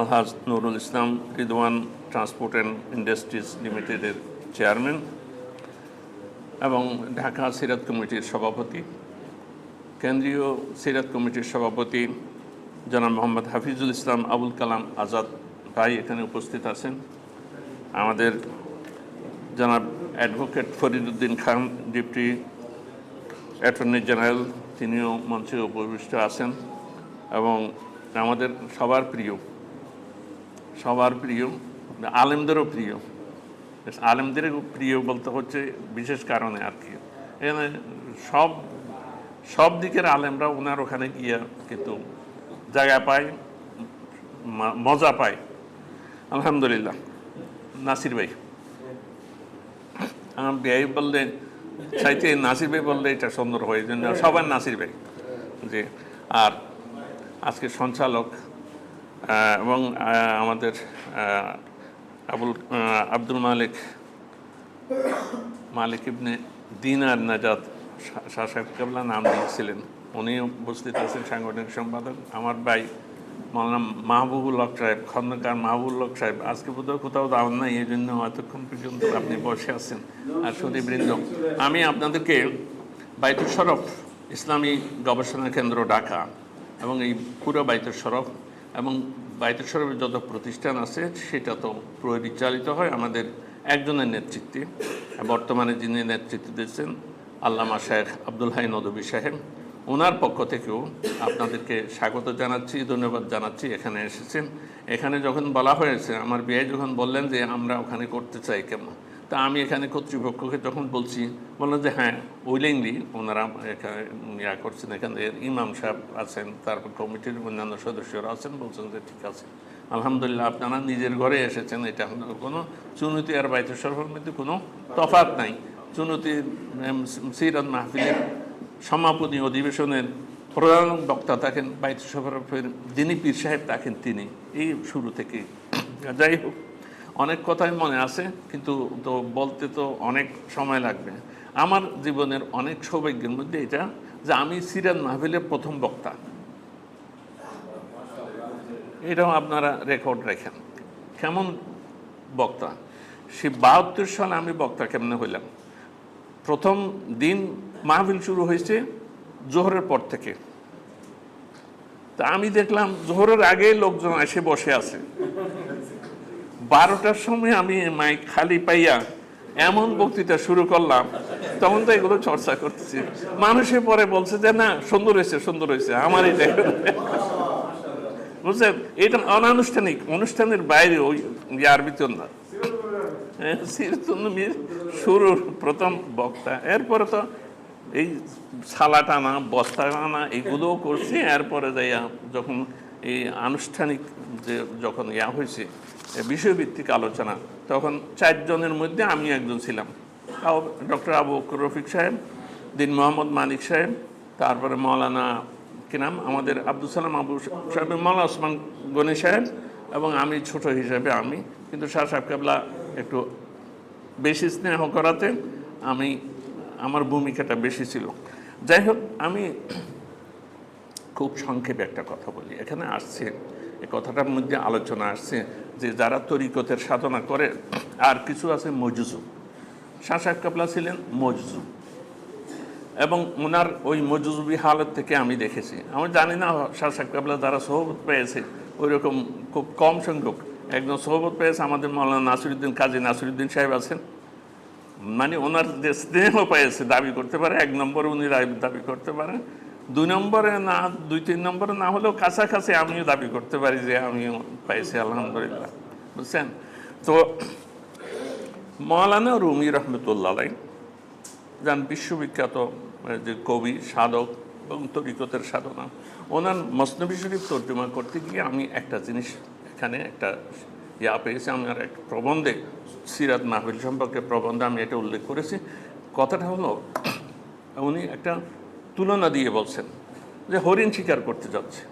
Alhaj Nurul Islam Ridwan transport and industries লিমিটেডের chairman এবং ঢাকা সিরাত কমিটির সভাপতি। কেন্দ্রীয় সিরাত কমিটির সভাপতি জনাব মোহাম্মদ হাফিজুল ইসলাম আবুল কালাম আজাদ ভাই এখানে উপস্থিত আছেন। আমাদের জনাব advocate Fariduddin Khan, deputy attorney general, তিনিও মঞ্চে উপবিষ্ট আছেন এবং আমাদের সবার প্রিয় সবার প্রিয়, আলেমদেরও প্রিয়। আলেমদেরও প্রিয় বলতে হচ্ছে বিশেষ কারণে আর কি। এখানে সব সব দিকের আলেমরা ওনার ওখানে গিয়ে কিন্তু জায়গা পায় মজা পায়। আলহামদুলিল্লাহ। নাসির ভাই। আমার ভাই বললে, চাইতে নাসির ভাই বললে এটা সুন্দর হয় জন্য সবার নাসির ভাই। যে আর আজকে সঞ্চালক এবং আমাদের আবুল আব্দুল মালিক মালিক ইবনে দিনার নাজাদ শা- শাহ সাহেব কেবলা নাম দিয়েছিলেন। উনিও উপস্থিত আছেন সাংগঠনিক সম্পাদক। আমার ভাই মাওলানা মাহবুবুল হক সাহেব, খন্দকার মাহবুবুল হক সাহেব। আজকে বোধহয় কোথাও দাওয়ান নাই, এই জন্য এতক্ষণ পর্যন্ত আপনি বসে আছেন। আর সুদীবৃন্দ আমি আপনাদেরকে বাইতুল শরফ ইসলামী গবেষণা কেন্দ্র ঢাকা এবং এই পুরো বাইতুল শরফ এবং বাইতুল শরফের যত প্রতিষ্ঠান আছে, সেটা তো পরিচালিত হয় আমাদের একজনের নেতৃত্বে। বর্তমানে যিনি নেতৃত্ব দিচ্ছেন আল্লামা শেখ আব্দুল হাই নদবী সাহেব, ওনার পক্ষ থেকেও আপনাদেরকে স্বাগত জানাচ্ছি, ধন্যবাদ জানাচ্ছি, এখানে এসেছেন। এখানে যখন বলা হয়েছে, আমার বিয়ে যখন বললেন যে আমরা ওখানে করতে চাই কেমন? তা আমি এখানে কর্তৃপক্ষকে যখন বলছি বললেন যে হ্যাঁ উইলিংলি ওনারা এখানে ইয়া করছেন এখানে ইমাম সাহেব আছেন, তারপর কমিটির অন্যান্য সদস্যরা আছেন, বলছেন যে ঠিক আছে। আলহামদুলিল্লাহ, আপনারা নিজের ঘরে এসেছেন, এটা কোনো চুনতি আর বাইতে সরফের মধ্যে কোনো তফাৎ নাই। চুনতি সিরাত মাহফিলের সমাপনী অধিবেশনের প্রধান বক্তা থাকেন বাইত সফরের যিনি পীর সাহেব থাকেন তিনি। এই শুরু থেকে। যাই হোক। অনেক কথাই মনে আছে, কিন্তু তো বলতে তো অনেক সময় লাগবে। আমার জীবনের অনেক সৌভাগ্যের মধ্যে এটা যে আমি সিরাত মাহফিলের প্রথম বক্তা। এটাও আপনারা রেকর্ড রাখেন। কেমন বক্তা? সে বাহাত্তর সালে আমি বক্তা কেমনে হইলাম? প্রথম দিন মাহফিল শুরু হয়েছে জোহরের পর থেকে। তা আমি দেখলাম জোহরের আগে লোকজন এসে বসে আছে। বারোটার সময় আমি মাইক খালি পাইয়া এমন বক্তৃতা শুরু করলাম, তখন তো এগুলো চর্চা করতেছি। মানুষে পরে বলছে যে, না, সুন্দর হয়েছে সুন্দর হয়েছে আমার এটা বুঝছেন? এটা অনানুষ্ঠানিক, অনুষ্ঠানের বাইরে ওই ইয়ার ভিতর না। সিরতুন্নবীর শুরুর প্রথম বক্তা। এরপরে তো এই ছালা টানা বস্তা টানা এগুলোও করছি। এরপরে যাইয়া যখন এই আনুষ্ঠানিক যে যখন ইয়া হয়েছে বিষয়ভিত্তিক আলোচনা। তখন চারজনের মধ্যে আমি একজন ছিলাম। তাও ডক্টর আবু রফিক সাহেব, দিন মোহাম্মদ মানিক সাহেব, তারপরে মৌলানা কি নাম? আমাদের আব্দুল সালাম আবু সাহেব মৌলা ওসমান গনি সাহেব এবং আমি ছোট হিসেবে আমি। কিন্তু শাহ সাহেব কেবলা একটু বেশি স্নেহ করাতে আমি, আমার ভূমিকাটা বেশি ছিল। যাই হোক, আমি খুব সংক্ষেপে একটা কথা বলি। এখানে আসছে এই কথাটার মধ্যে আলোচনা আসছে। যে যারা তরিকতের সাধনা করে, আর কিছু আছে মজুজু। শাহ সাহেব কাবলা ছিলেন মজুজু। এবং ওনার ওই মজুজুবি হালত থেকে আমি দেখেছি। আমি জানি না শাহ সাহেব কাবলা যারা সহবত পেয়েছে ওই রকম খুব কম সংখ্যক। একজন সহবত পেয়েছে আমাদের মৌলানা নাসিরুদ্দিন কাজী নাসিরুদ্দিন সাহেব আছেন। মানে ওনার যে স্নেহ পেয়েছে দাবি করতে পারে, এক নম্বর উনি দাবি করতে পারেন। দুই নম্বরে না, দুই তিন নম্বরে না হলেও কাছাকাছি আমিও দাবি করতে পারি যে আমিও পাইছি, আলহামদুলিল্লাহ। বুঝছেন? তো মৌলানা রুমি রহমতুল্লাহ যান বিশ্ববিখ্যাত যে কবি, সাধক এবং তরিকতের সাধনা, ওনার মসনবী শরীফ তর্জমা করতে গিয়ে আমি একটা জিনিস এখানে একটা ইয়া পেয়েছি আমার এক প্রবন্ধে, সিরাত মাহফিল সম্পর্কে প্রবন্ধে আমি এটা উল্লেখ করেছি। কথাটা হলো, উনি একটা তুলনা দিয়ে বলছেন যে হরিণ শিকার করতে যাচ্ছে।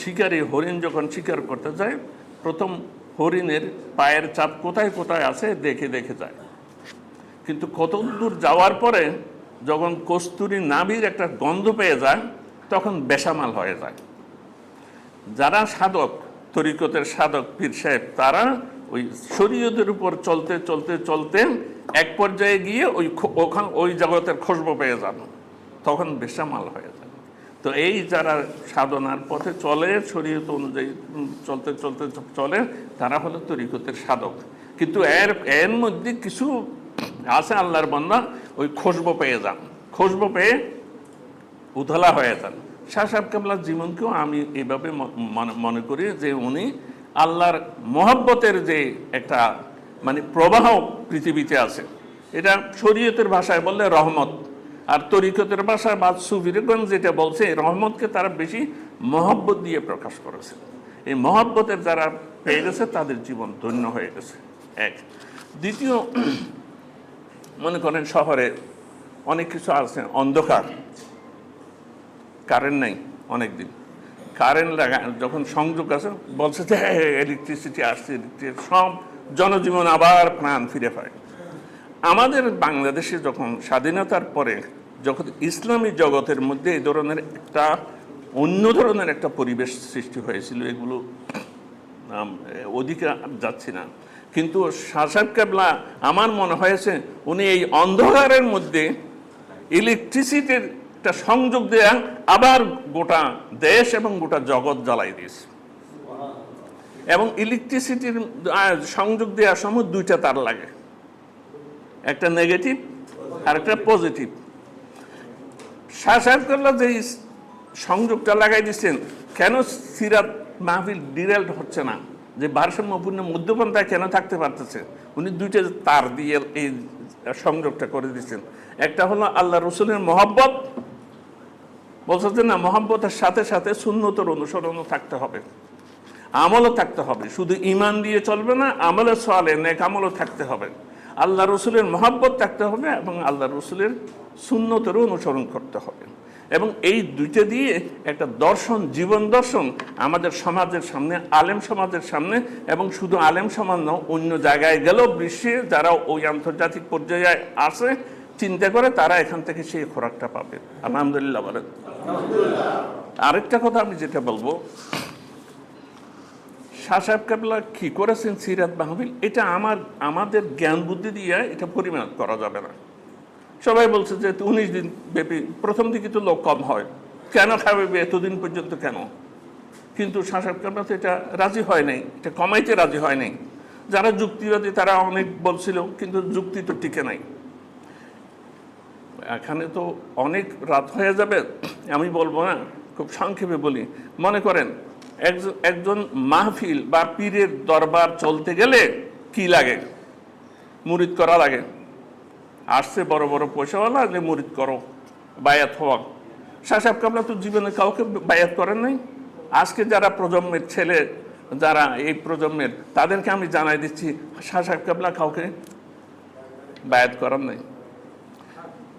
শিকারী হরিণ যখন শিকার করতে যায়, প্রথম হরিণের পায়ের চাপ কোথায় কোথায় আছে দেখে দেখে যায়। কিন্তু কত দূর যাওয়ার পরে যখন কস্তুরী নাভির একটা গন্ধ পেয়ে যায়, তখন বেসামাল হয়ে যায়। যারা সাধক, তরিকতের সাধক, পীর সাহেব, তারা ওই শরীয়তের উপর চলতে চলতে চলতে এক পর্যায়ে গিয়ে ওই ওখান ওই জগতের খুশবু পেয়ে যান। তখন বেসামাল হয়ে যান তো এই যারা সাধনার পথে চলে, শরীয়ত অনুযায়ী চলতে চলতে চলে, তারা হলো তরিকতের সাধক। কিন্তু এর এর মধ্যে কিছু আছে আল্লাহর বন্ধা ওই খুশবু পেয়ে যান। খুশবু পেয়ে উতলা হয়ে যান। শাহ সাহেব কামলার জীবনকেও আমি মনে- মনে করি যে উনি আল্লাহর মহব্বতের যে একটা মানে প্রবাহ পৃথিবীতে আছে, এটা শরীয়তের ভাষায় বললে রহমত। আর তরিকতের ভাষায় বা সুবিরগঞ্জ যেটা বলছে রহমতকে তারা বেশি মহব্বত দিয়ে প্রকাশ করেছে। এই মহব্বতের যারা পেয়ে গেছে তাদের জীবন ধন্য হয়ে গেছে। এক। দ্বিতীয় মনে করেন শহরে অনেক কিছু আছে অন্ধকার। কারেন্ট নাই অনেক দিন কারেন্ট লাগা যখন সংযোগ আছে বলছে যে ইলেকট্রিসিটি আসছে electricity, সব জনজীবন আবার প্রাণ ফিরে পায়। আমাদের বাংলাদেশে যখন স্বাধীনতার পরে যখন ইসলামী জগতের মধ্যে এই ধরনের একটা অন্য ধরনের একটা পরিবেশ সৃষ্টি হয়েছিল, এগুলো ওদিকে যাচ্ছি না। কিন্তু শাসাব কেবলা আমার মনে হয়েছে উনি এই অন্ধকারের মধ্যে ইলেকট্রিসিটির একটা সংযোগ দেয়া আবার গোটা দেশ এবং গোটা জগৎ জ্বালাই দিয়েছে। এবং ইলেকট্রিসিটির সংযোগ দেওয়ার সময় দুইটা তার লাগে। একটা নেগেটিভ আর একটা পজিটিভ শাহ করল যে সংযোগটা লাগাই দিচ্ছেন কেন সিরাত মাহফিল ডিরেল্ট হচ্ছে না? যে ভারসাম্যপূর্ণ মধ্যপন্থায় কেন থাকতে পারতেছে? উনি দুইটা তার দিয়ে এই সংযোগটা করে দিচ্ছেন একটা হলো আল্লাহ রসুলের মহব্বত। বলছে না, মহব্বতের সাথে সাথে শূন্যতর অনুসরণও থাকতে হবে। আমলও থাকতে হবে। শুধু ইমান দিয়ে চলবে না আমলের সলে নেক আমলও থাকতে হবে। আল্লাহ রসুলের মহাব্বত থাকতে হবে এবং আল্লাহ রসুলের শূন্যতেরও অনুসরণ করতে হবে। এবং এই দুইটা দিয়ে একটা দর্শন, জীবন দর্শন আমাদের সমাজের সামনে, আলেম সমাজের সামনে এবং শুধু আলেম সমাজ নয়, অন্য জায়গায় গেলেও বিশ্বে যারা ওই আন্তর্জাতিক পর্যায়ে আসে চিন্তা করে তারা এখান থেকে সেই খোরাকটা পাবে। আলহামদুলিল্লাহ আরেকটা কথা আমি যেটা বলব শাহ সাহেব কাবলা কি করেছেন সিরাত মাহবিল এটা আমার, আমাদের জ্ঞান বুদ্ধি দিয়ে এটা পরিমাণ করা যাবে না। সবাই বলছে যে উনিশ দিন ব্যাপী, প্রথম দিকে তো লোক কম হয়। কেন খাবে এতদিন পর্যন্ত কেন? কিন্তু শাহ সাহেব কাবলা তো এটা রাজি হয় নাই, এটা কমাইতে রাজি হয় নাই। যারা যুক্তিবাদী, তারা অনেক বলছিল, কিন্তু যুক্তি তো টিকে নাই। এখানে তো অনেক রাত হয়ে যাবে, আমি বলব না, খুব সংক্ষেপে বলি। মনে করেন একজন মাহফিল বা পীরের দরবার চলতে গেলে কি লাগে? মুরিদ করা লাগে। আসছে বড় বড় পয়সাওয়ালা যে মুরিদ করো, বায়াত হওয়া। শাহ সাহেব কাবলা তো জীবনে কাউকে বায়াত করেন নাই? আজকে যারা প্রজন্মের ছেলে, যারা এই প্রজন্মের, তাদেরকে আমি জানাই দিচ্ছি, শাহ সাহেব কাবলা কাউকে বায়াত করার নাই।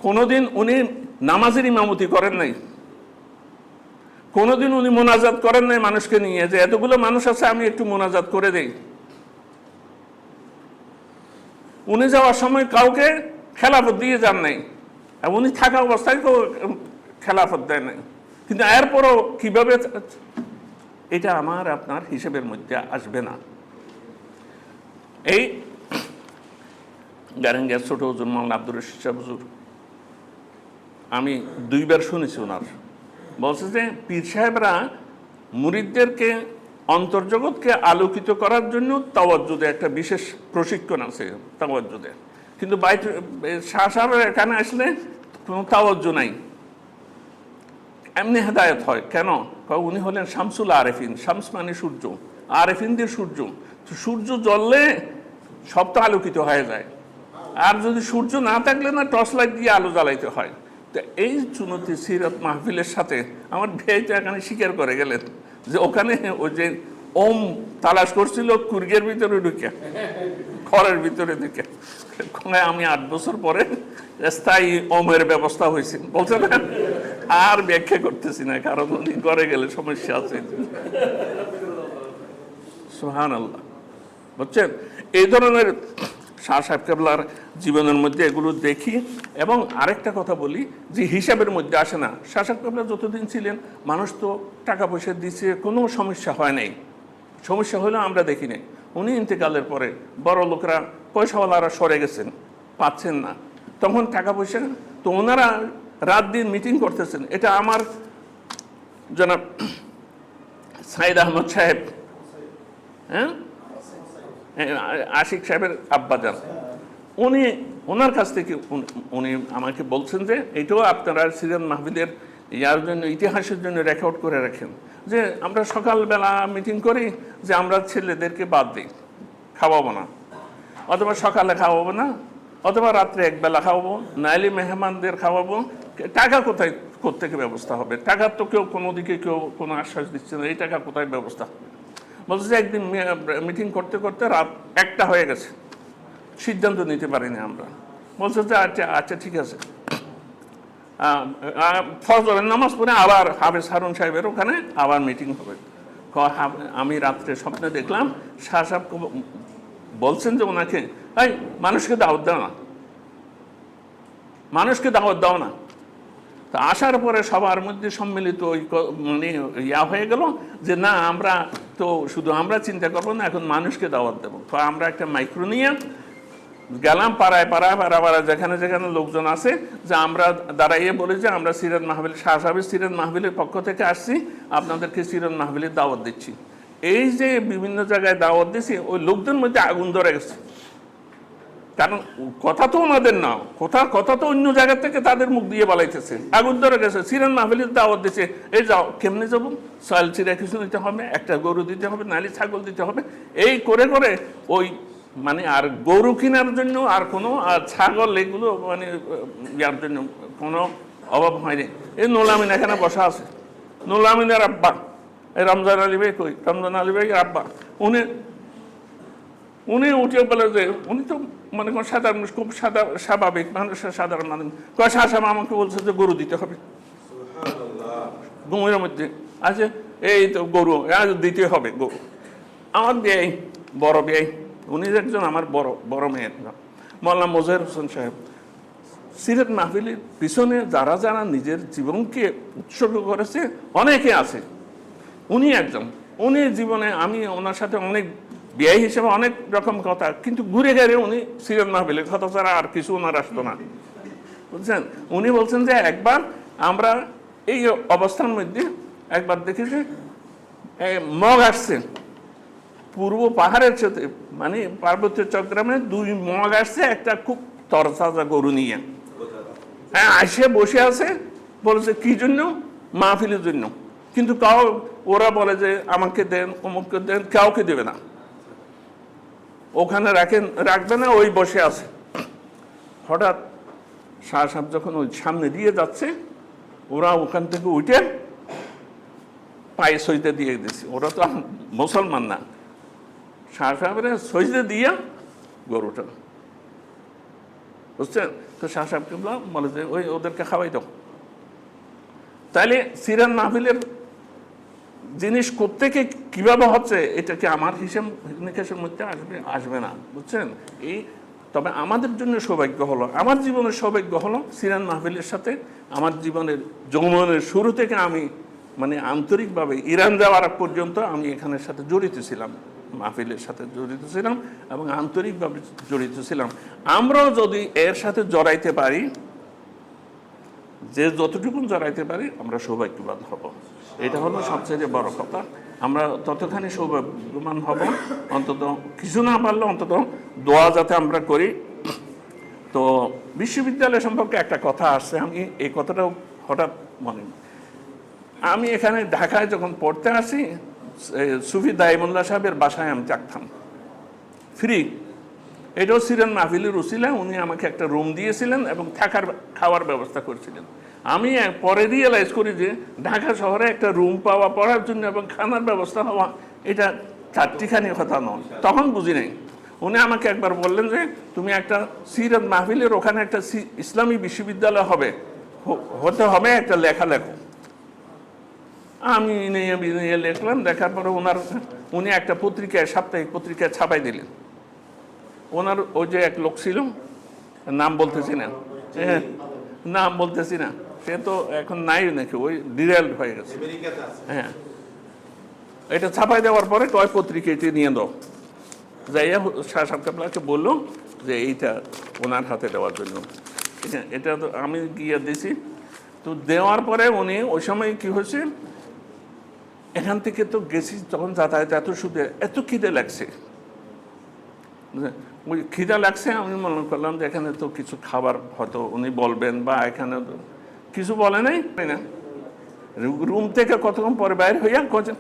কোনোদিন উনি নামাজের ইমামতি করেন নাই। কোনোদিন উনি মোনাজাত করেন নাই মানুষকে নিয়ে, যে এতগুলো মানুষ আছে, আমি একটু মোনাজাত করে দেই। উনি যাওয়ার সময় কাউকে খেলাফত দিয়ে যান নাই। উনি থাকা অবস্থায় কেউ খেলাফত দেয় নাই। কিন্তু এরপরও কীভাবে এটা আমার, আপনার হিসেবের মধ্যে আসবে না। এই গারেঙ্গের ছোট হুজুর মামলা আব্দুর রশিদ হুজুর, আমি দুইবার শুনেছি ওনার। বলছে যে পীর সাহেবরা মুরিদদেরকে অন্তর্জগৎকে আলোকিত করার জন্য তাওয়াজ্জুদে, একটা বিশেষ প্রশিক্ষণ আছে তাওয়াজ্জুদে। কিন্তু বাইট শাহ সাহেবের এখানে আসলে কোনো তাওয়াজ্জ নাই। এমনি হেদায়ত হয়। কেন? উনি হলেন শামসুল আরেফিন। শামস মানে সূর্য। আরেফিন দিয়ে সূর্য। তো সূর্য জ্বললে সব তো আলোকিত হয়ে যায়। আর যদি সূর্য না থাকলে না, টর্চ লাইট দিয়ে আলো জ্বালাইতে হয়। তো এই চুনতি সিরত মাহফিলের সাথে আমার ভেয়ে তো এখানে স্বীকার করে, গেলেন? যে ওখানে ওই যে ওম তালাশ করছিল, কুর্গের ভিতরে ঢুকে, খড়ের ভিতরে ঢুকে। আমি আট বছর পরে স্থায়ী ওমের ব্যবস্থা হয়েছে। বলছে না আর ব্যাখ্যা করতেছি না, কারণ উনি করে গেলে সমস্যা আছে। সুহান আল্লাহ বুঝছেন? এই ধরনের শাহ সাহেব কেবলার জীবনের মধ্যে এগুলো দেখি। এবং আরেকটা কথা বলি, যে হিসাবের মধ্যে আসে না। শাহ সাহেব কেবলা যতদিন ছিলেন, মানুষ তো টাকা পয়সা দিচ্ছে কোনো সমস্যা হয় নাই। সমস্যা হলেও আমরা দেখি নাই। উনি ইন্তেকালের পরে বড় লোকরা পয়সাওয়ালারা সরে গেছেন, পাচ্ছেন না। তখন টাকা পয়সা, তো ওনারা রাত দিন মিটিং করতেছেন। এটা আমার জনাব সাইদ আহমদ সাহেব। হ্যাঁ? আশিক সাহেবের আব্বাজান। উনি ওনার কাছ থেকে উনি- আমাকে বলছেন যে, এটাও আপনারা সিরিয়ান মাহবিদের ইয়ার জন্য, ইতিহাসের জন্য রেকর্ড করে রাখেন। যে, আমরা সকালবেলা মিটিং করি, যে আমরা ছেলেদেরকে বাদ দিই। খাওয়াবো না। অথবা সকালে খাওয়াবো না। অথবা রাত্রে একবেলা খাওয়াবো। নাইলে মেহমানদের খাওয়াবো। টাকা কোথায় কোথেকে ব্যবস্থা হবে? টাকার তো কেউ কোনো দিকে কেউ কোনো আশ্বাস দিচ্ছে না। এই টাকা কোথায় ব্যবস্থা হবে? বলছে যে একদিন মিটিং করতে করতে রাত একটা হয়ে গেছে। সিদ্ধান্ত নিতে পারিনি আমরা। বলছে যে আচ্ছা আচ্ছা ঠিক আছে। ফজরের নামাজ পড়ে আবার হাফেজ হারুন সাহেবের ওখানে আবার মিটিং হবে। আমি রাত্রে স্বপ্নে দেখলাম, শাহ সাহেব বলছেন যে ওনাকে, এই, মানুষকে দাওয়াত দাও না। মানুষকে দাওয়াত দাও না। তা আসার পরে সবার মধ্যে সম্মিলিত ওই মানে ইয়া হয়ে গেল যে না, আমরা তো শুধু আমরা চিন্তা করব না, এখন মানুষকে দাওয়াত দেবো। তো আমরা একটা মাইক্রো নিয়ে গেলাম পাড়ায় পাড়ায়, পাড়া পাড়া যেখানে যেখানে লোকজন আছে, যে আমরা দাঁড়াইয়ে বলি যে আমরা সিরাজ মাহবিল শাহ সাহেবের সিরাজ মাহবিলের পক্ষ থেকে আসছি, আপনাদেরকে সিরাজ মাহবিলের দাওয়াত দিচ্ছি। এই যে বিভিন্ন জায়গায় দাওয়াত দিছি, ওই লোকদের মধ্যে আগুন ধরে গেছে। কারণ কথা তো ওনাদের না, কথা কথা তো অন্য জায়গা থেকে তাদের মুখ দিয়ে বালাইতেছে। আগুন ধরে গেছে, সিরান মাহফিলের দাওয়াত দিচ্ছে এই যাও, কেমনে যাব? সয়াল চিরা কিছু দিতে হবে, একটা গরু দিতে হবে, নালি ছাগল দিতে হবে। এই করে করে ওই মানে আর গরু কেনার জন্য আর কোনো, আর ছাগল এগুলো মানে ইয়ার জন্য কোনো অভাব হয়নি। এই নোলামিন এখানে বসা আছে। নোলামিনের আব্বা, এই রমজান আলী ভাই কই? রমজান আলী ভাই আব্বা। উনি উনি উঠে বলে যে উনি তো মনে করেন সাধারণ মানুষ, খুব সাদা স্বাভাবিক মানুষের সাধারণ মানুষ। কয় শাসাম আমাকে বলছে যে গরু দিতে হবে। ঘুমের মধ্যে। আছে এই তো গরু আজ দিতে হবে গরু। আমার বিয়াই বড় বিয়াই উনি একজন আমার বড় বড় মেয়ের মোল্লা মোজাহির হোসেন সাহেব সিরাত মাহফিলের পিছনে যারা যারা নিজের জীবনকে উৎসর্গ করেছে অনেকে আছে। উনি একজন। উনি জীবনে আমি ওনার সাথে অনেক ব্যয় হিসেবে অনেক রকম কথা, কিন্তু ঘুরে গেলে উনি সিরাত মাহফিলের কথা ছাড়া আর কিছু ওনার আসতো না। বুঝছেন? উনি বলছেন যে একবার আমরা এই অবস্থার মধ্যে একবার দেখি যে মগ আসছে। পূর্ব পাহাড়ের সাথে মানে পার্বত্য চট্টগ্রামে দুই মগ আসছে, একটা খুব তরতাজা গরু নিয়ে। হ্যাঁ আসে বসে আছে, বলেছে, কি জন্য? মাহফিলের জন্য। কিন্তু কাউ, ওরা বলে যে, আমাকে দেন, অমুককে দেন, কাউকে দেবে না। ওখানে রাখেন, রাখবে না, ওই বসে আছে। হঠাৎ শাহ সাহেব যখন ওই সামনে দিয়ে যাচ্ছে, ওরা ওখান থেকে উঠে পায়ে সইতে দিয়ে দিচ্ছে ওরা তো মুসলমান না। শাহ সাহেবের সইতে দিয়ে গরুটা। বুঝছেন? তো শাহ সাহেবকে বলে যে, ওই ওদেরকে খাওয়াই দাও। তাইলে সিরান মাহফিলের জিনিস কোত্থেকে কীভাবে হচ্ছে, এটা কি আমার হিসেব নিকেশের মধ্যে আসবে আসবে না, বুঝছেন? এই, তবে আমাদের জন্য সৌভাগ্য হলো, আমার জীবনের সৌভাগ্য হলো সিরান মাহফিলের সাথে আমার জীবনের যৌবনের শুরু থেকে আমি মানে আন্তরিকভাবে ইরান যাওয়ার পর্যন্ত আমি এখানের সাথে জড়িত ছিলাম, মাহফিলের সাথে জড়িত ছিলাম এবং আন্তরিকভাবে জড়িত ছিলাম। আমরাও যদি এর সাথে জড়াইতে পারি, যে যতটুকু জড়াইতে পারি, আমরা সৌভাগ্যবান হব। এটা হলো সবচেয়ে বড় কথা। আমরা ততখানি সৌভাগ্যবান হব, অন্তত কিছু না পারলে অন্তত দোয়া যাতে আমরা করি। তো বিশ্ববিদ্যালয় সম্পর্কে একটা কথা আসছে, আমি এই কথাটাও হঠাৎ মনে আমি এখানে ঢাকায় যখন পড়তে আসি সুফি দাইমুল্লাহ সাহেবের বাসায় আমি থাকতাম। ফ্রি। এটাও ছিলেন মাহফিলের উসিলা উনি আমাকে একটা রুম দিয়েছিলেন এবং থাকার, খাওয়ার ব্যবস্থা করেছিলেন। আমি পরে রিয়েলাইজ করি যে ঢাকা শহরে একটা রুম পাওয়া পড়ার জন্য এবং খানার ব্যবস্থা হওয়া, এটা চারটিখানি কথা নয়। তখন বুঝি নাই। উনি আমাকে একবার বললেন যে, তুমি একটা সিরাত মাহফিলের ওখানে একটা ইসলামী বিশ্ববিদ্যালয় হবে। হতে হবে একটা লেখা লেখো। আমি নিয়ে নিয়ে লিখলাম, দেখার পরে ওনার উনি একটা পত্রিকায়, সাপ্তাহিক পত্রিকায় ছাপাই দিলেন। ওনার ওই যে এক লোক ছিল, নাম বলতেছি না। হ্যাঁ নাম বলতেছি না। সে তো এখন নাই নাকি ওই ডিরেল হয়ে গেছে। হ্যাঁ। এটা ছাপাই দেওয়ার পরে কয় পত্রিকাটি নিয়ে দাও যাইয়া শাহ সাহেব বলল যে এইটা ওনার হাতে দেওয়ার জন্য। এটা- এটা তো আমি গিয়ে দিছি। তো দেওয়ার পরে উনি ওই সময় কি হয়েছে এখান থেকে তো গেছি তখন যাতায়াত এত সুদে এত খিদে লাগছে। ওই খিদা লাগছে আমি মনে করলাম যে এখানে তো কিছু খাবার হয়তো উনি বলবেন বা এখানে তো কিছু বলে নাই? না। রুম থেকে কতক্ষণ পরে বাইরে হইয়া কয়েছেন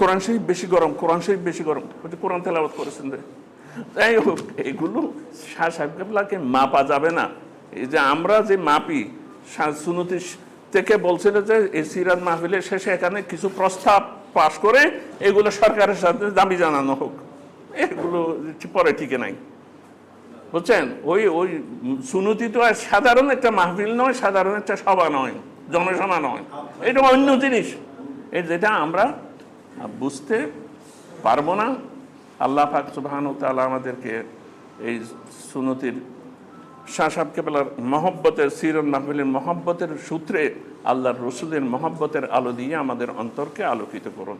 কোরআন শরীফ বেশি গরম কোরআন শরীফ বেশি গরম। কোরআন তেলাবাদ করেছেন যে যাই হোক এগুলো শাহ সাহেবকে মাপা যাবে না। এই যে আমরা যে মাপি সুনতি থেকে বলছিল যে এই সিরাত মাহফিলের শেষে এখানে কিছু প্রস্তাব পাশ করে এগুলো সরকারের সাথে দাবি জানানো হোক। এগুলো পরে টিকে নাই। বুঝছেন? ওই ওই সুনতি তো আর সাধারণ একটা মাহফিল নয়, সাধারণ একটা সভা নয়, জনসভা নয়। এটা অন্য জিনিস। এই যেটা আমরা বুঝতে পারব না, আল্লাহ পাক সুবাহান তাআলা আমাদেরকে এই সুনতির শাহ সাহেব কেবলার মহব্বতের সিরন মাহফিলের মহব্বতের সূত্রে আল্লাহর রসুলের মহব্বতের আলো দিয়ে আমাদের অন্তরকে আলোকিত করুন।